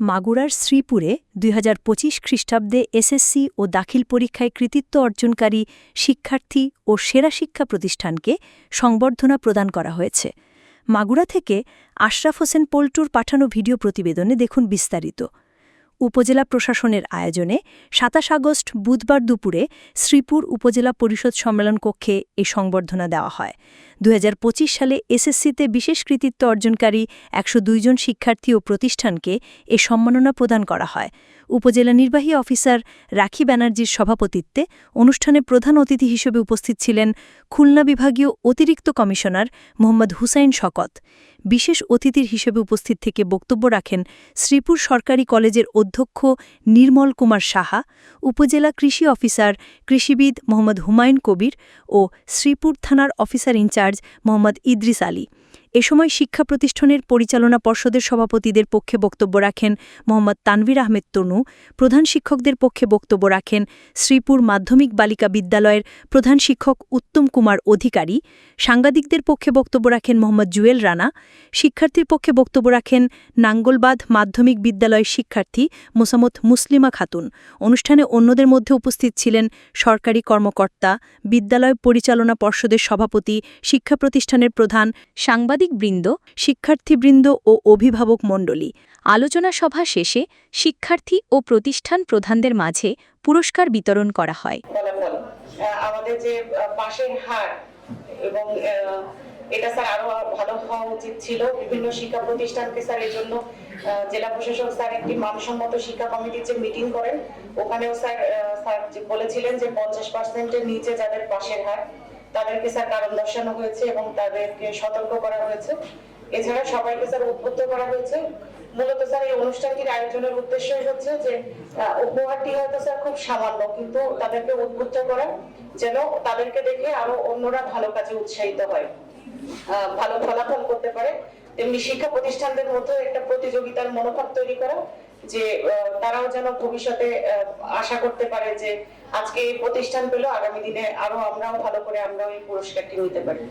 মাগুরার শ্রীপুরে দুই হাজার পঁচিশ খ্রিস্টাব্দে এসএসসি ও দাখিল পরীক্ষায় কৃতিত্ব অর্জনকারী শিক্ষার্থী ও সেরা শিক্ষা প্রতিষ্ঠানকে সংবর্ধনা প্রদান করা হয়েছে। মাগুরা থেকে আশরাফ হোসেন পল্টুর পাঠানো ভিডিও প্রতিবেদনে দেখুন বিস্তারিত। উপজেলা প্রশাসনের আয়োজনে সাতাশ আগস্ট বুধবার দুপুরে শ্রীপুর উপজেলা পরিষদ সম্মেলন কক্ষে এ সংবর্ধনা দেওয়া হয়। দু হাজার পঁচিশ সালে এসএসসিতে বিশেষ কৃতিত্ব অর্জনকারী একশো দুই জন শিক্ষার্থী ও প্রতিষ্ঠানকে এ সম্মাননা প্রদান করা হয়। উপজেলা নির্বাহী অফিসার রাখি ব্যানার্জির সভাপতিত্বে অনুষ্ঠানে প্রধান অতিথি হিসেবে উপস্থিত ছিলেন খুলনা বিভাগীয় অতিরিক্ত কমিশনার মোহাম্মদ হুসাইন শকত। বিশেষ অতিথির হিসেবে উপস্থিত থেকে বক্তব্য রাখেন শ্রীপুর সরকারি কলেজের অধ্যক্ষ নির্মল কুমার সাহা, উপজেলা কৃষি অফিসার কৃষিবিদ মোহাম্মদ হুমায়ুন কবির ও শ্রীপুর থানার officer in charge Mohammad Idris Ali. এ সময় শিক্ষা প্রতিষ্ঠানের পরিচালনা পর্ষদের সভাপতিদের পক্ষে বক্তব্য রাখেন মোহাম্মদ তানভীর আহমেদ তনু, প্রধান শিক্ষকদের পক্ষে বক্তব্য রাখেন শ্রীপুর মাধ্যমিক বালিকা বিদ্যালয়ের প্রধান শিক্ষক উত্তম কুমার অধিকারী, সাংবাদিকদের পক্ষে বক্তব্য রাখেন মোহাম্মদ জুয়েল রানা, শিক্ষার্থীর পক্ষে বক্তব্য রাখেন নাঙ্গলবাদ মাধ্যমিক বিদ্যালয়ের শিক্ষার্থী মোসামত মুসলিমা খাতুন। অনুষ্ঠানে অন্যদের মধ্যে উপস্থিত ছিলেন সরকারি কর্মকর্তা, বিদ্যালয় পরিচালনা পর্ষদের সভাপতি, শিক্ষা প্রতিষ্ঠানের প্রধান সাংবাদিকবৃন্দ, শিক্ষার্থীবৃন্দ ও অভিভাবক মণ্ডলী। আলোচনা সভা শেষে শিক্ষার্থী ও প্রতিষ্ঠান প্রধানদের মাঝে পুরস্কার বিতরণ করা হয়। আমাদের যে পাশের হার এবং এটা স্যার আরও ভালো হওয়া উচিত ছিল। বিভিন্ন শিক্ষা প্রতিষ্ঠানকে স্যার এই জন্য জেলা প্রশাসক স্যার একটি মানসম্মত শিক্ষা কমিটির যে মিটিং করেন, ওখানেও স্যার স্যার বলেছিলেন যে পঞ্চাশ পার্সেন্টের নিচে যাদের পাশের হার তাদেরকে স্যার কারণ দর্শানো হয়েছে এবং তাদেরকে সতর্ক করা হয়েছে। এছাড়া সবাইকে স্যার উদ্বুদ্ধ করা হয়েছে। মূলত স্যার এই অনুষ্ঠানটির আয়োজনের উদ্দেশ্যই হচ্ছে যে উপহারটি হয়তো স্যার খুব সামান্য, কিন্তু তাদেরকে উদ্বুদ্ধ করা, যেন তাদেরকে দেখে আরও অন্যরা ভালো কাজে উৎসাহিত হয় ভালো ফলাফল করতে পারে। তেমনি শিক্ষা প্রতিষ্ঠানদের মধ্যে একটা প্রতিযোগিতার মনোভাব তৈরি করা যে তারাও যেন ভবিষ্যতে আশা করতে পারে যে আজকে এই প্রতিষ্ঠান পেল, আগামী দিনে আরও আমরাও ভালো করে আমরাও এই পুরস্কারটি নিতে পারি।